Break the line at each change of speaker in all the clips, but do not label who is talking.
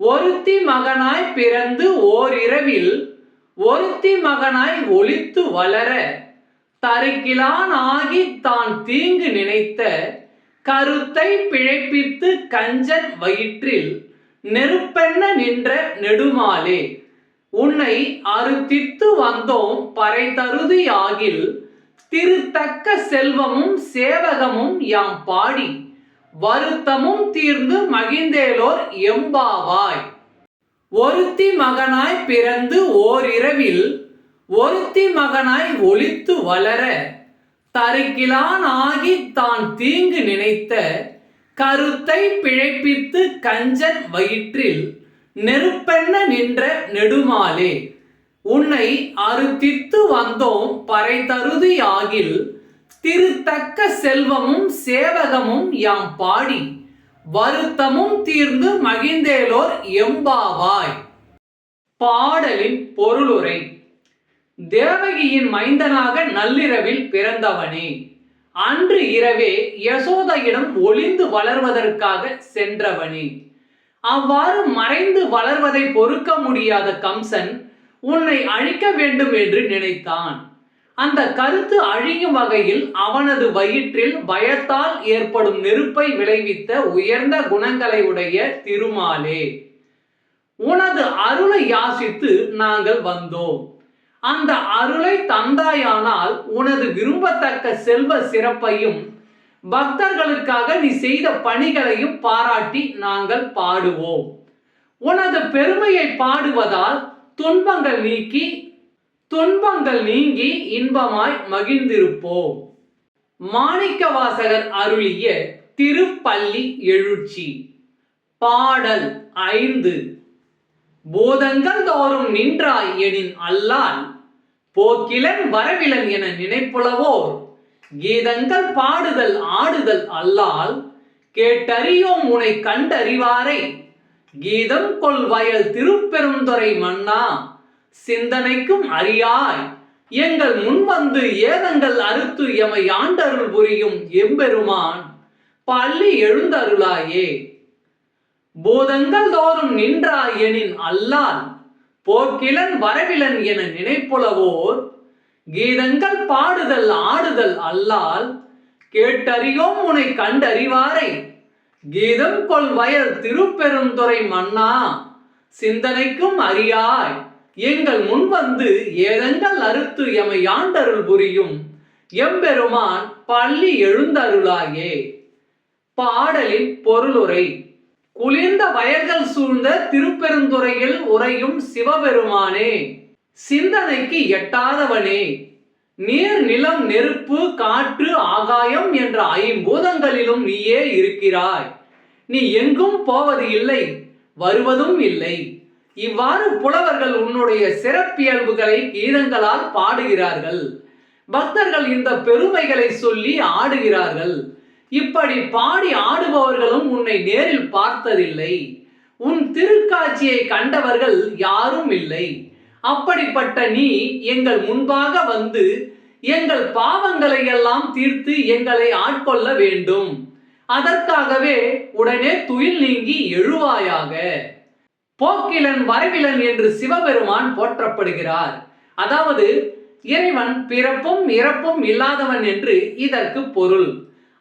ஒருத்தி மகனாய் பிறந்து ஓரிரவில் ஒருத்தி மகனாய் ஒளித்து வளர தருக்கிலான் ஆகி தான் தீங்கு நினைத்த கருத்தை பிழைப்பித்து கஞ்சன் வயிற்றில் நெருப்பென்ன நின்ற நெடுமாலே. உன்னை அறுத்தித்து வந்தோம் பறை தருதி ஆகில் திருத்தக்க செல்வமும் சேவகமும் யாம் பாடி. வருத்தமும் தீர்ந்து மகிழ்ந்தேலோர் எம்பாவாய். ஒருத்தி மகனாய் பிறந்து ஓரிரவில் ஒருத்தி மகனாய் ஒளித்து வளர தருக்கிலான் ஆகி தான் தீங்கு நினைத்த கருத்தை பிழைப்பித்து கஞ்சன் வயிற்றில் நெருப்பெண்ண நின்ற நெடுமாலே. உன்னை அறுத்தித்து வந்தோம் பறை தருதி ஆகில் திருத்தக்க செல்வமும் சேவகமும் யாம் பாடி வருத்தமும் தீர்ந்து மகிழ்ந்தேலோர் எம்பாவாய். பாடலின் பொருளுரை தேவகியின் மைந்தனாக நள்ளிரவில் பிறந்தவனே அன்று இரவே யசோதையிடம் ஒளிந்து வளர்வதற்காக சென்றவனே. அவ்வாறு மறைந்து வளர்வதை பொறுக்க முடியாத கம்சன் உன்னை அழிக்க வேண்டும் என்று நினைத்தான். அந்த கருத்து அழியும் வகையில் அவனது வயிற்றில் பயத்தால் ஏற்படும் நெருப்பை விளைவித்த உயர்ந்த குணங்களை உடைய திருமாலே. உனது அருளை யாசித்து நாங்கள் வந்தோம். அந்த அருளை தந்தாயானால் உனது விரும்பத்தக்க செல்வ சிறப்பையும் பக்தர்களுக்காக நீ செய்த பணிகளையும் பாராட்டி நாங்கள் பாடுவோம். உனது பெருமையை பாடுவதால் துன்பங்கள் நீக்கி துன்பங்கள் நீங்கி இன்பமாய் மகிழ்ந்திருப்போம். மாணிக்கவாசகர் அருளிய திருப்பள்ளி எழுச்சி. பாடல் ஐந்து. போதங்கள் தோறும் நின்றாய் எனின் அல்லால் போக்கிலன் வரவிலன் என நினைப்புலவோர் கீதங்கள் பாடுதல் ஆடுதல் அல்லால் கேட்டறியோம் உனை கண்டறிவாரை கீதம் கொள் வயல் திருப்பெருந்துறை மன்னா. சிந்தனைக்கும் அறியாய் எங்கள் முன் வந்து ஏதங்கள் அறுத்து எமை ஆண்டருள் புரியும் எம்பெருமான். பள்ளி எழுந்தருளாயே. போதங்கள் தோறும் நின்றாய் எனின் அல்லால் போக்கிலன் வரவிலன் என நினைப்புலவோர் கீதங்கள் பாடுதல் ஆடுதல் அல்லால் கேட்டறியோம் உனை கண்டறிவாரை. கீதம் கொள் வயல் திருப்பெருந்துறை மன்னா சிந்தனைக்கும் அறியாய் எங்கள் முன் வந்து ஏதங்கள் அறுத்து எமை ஆண்டருள் புரியும். எம்பெருமான் பள்ளி எழுந்தருளாயே. பாடலின் பொருளுரை. குளிர்ந்த வயல்கள் சூழ்ந்த திருப்பெருந்துறையில் உறையும் சிவபெருமானே. சிந்தனைக்கு எட்டாதவனே. நீர் நிலம் நெருப்பு காற்று ஆகாயம் என்ற ஐம்பூதங்களிலும் நீயே இருக்கிறாய். நீ எங்கும் போவது இல்லை வருவதும் இல்லை. இவ்வாறு புலவர்கள் உன்னுடைய சிறப்பியல்புகளை கீதங்களால் பாடுகிறார்கள். பக்தர்கள் இந்த பெருமைகளை சொல்லி ஆடுகிறார்கள். இப்படி பாடி ஆடுபவர்களும் உன்னை நேரில் பார்த்ததில்லை. உன் திருக்காட்சியை கண்டவர்கள் யாரும் இல்லை. அப்படிப்பட்ட நீ எங்கள் முன்பாக வந்து எங்கள் பாவங்களை எல்லாம் தீர்த்து எங்களை ஆட்கொள்ள வேண்டும். அதற்காகவே உடனே துயில் நீங்கி எழுவாயாக. போக்கிலன் வரவிலன் என்று சிவபெருமான் போற்றப்படுகிறார். அதாவது இறைவன் பிறப்பும் இறப்பும் இல்லாதவன் என்று இதற்கு பொருள்.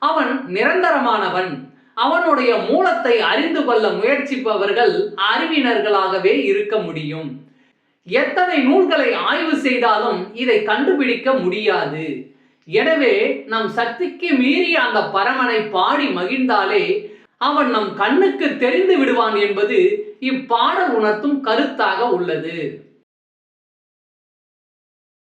அவன் நிரந்தரமானவன். அவனுடைய மூலத்தை அறிந்து கொள்ள முயற்சிப்பவர்கள் அறிவினர்களாகவே இருக்க முடியும். எத்தனை நூல்களை ஆய்வு செய்தாலும் இதை கண்டுபிடிக்க முடியாது. எனவே நம் சக்திக்கு மீறி அந்த பரமனை பாடி மகிழ்ந்தாலே அவன் நம் கண்ணுக்கு தெரிந்து விடுவான் என்பது இப்பாடல் உணர்த்தும் கருத்தாக உள்ளது.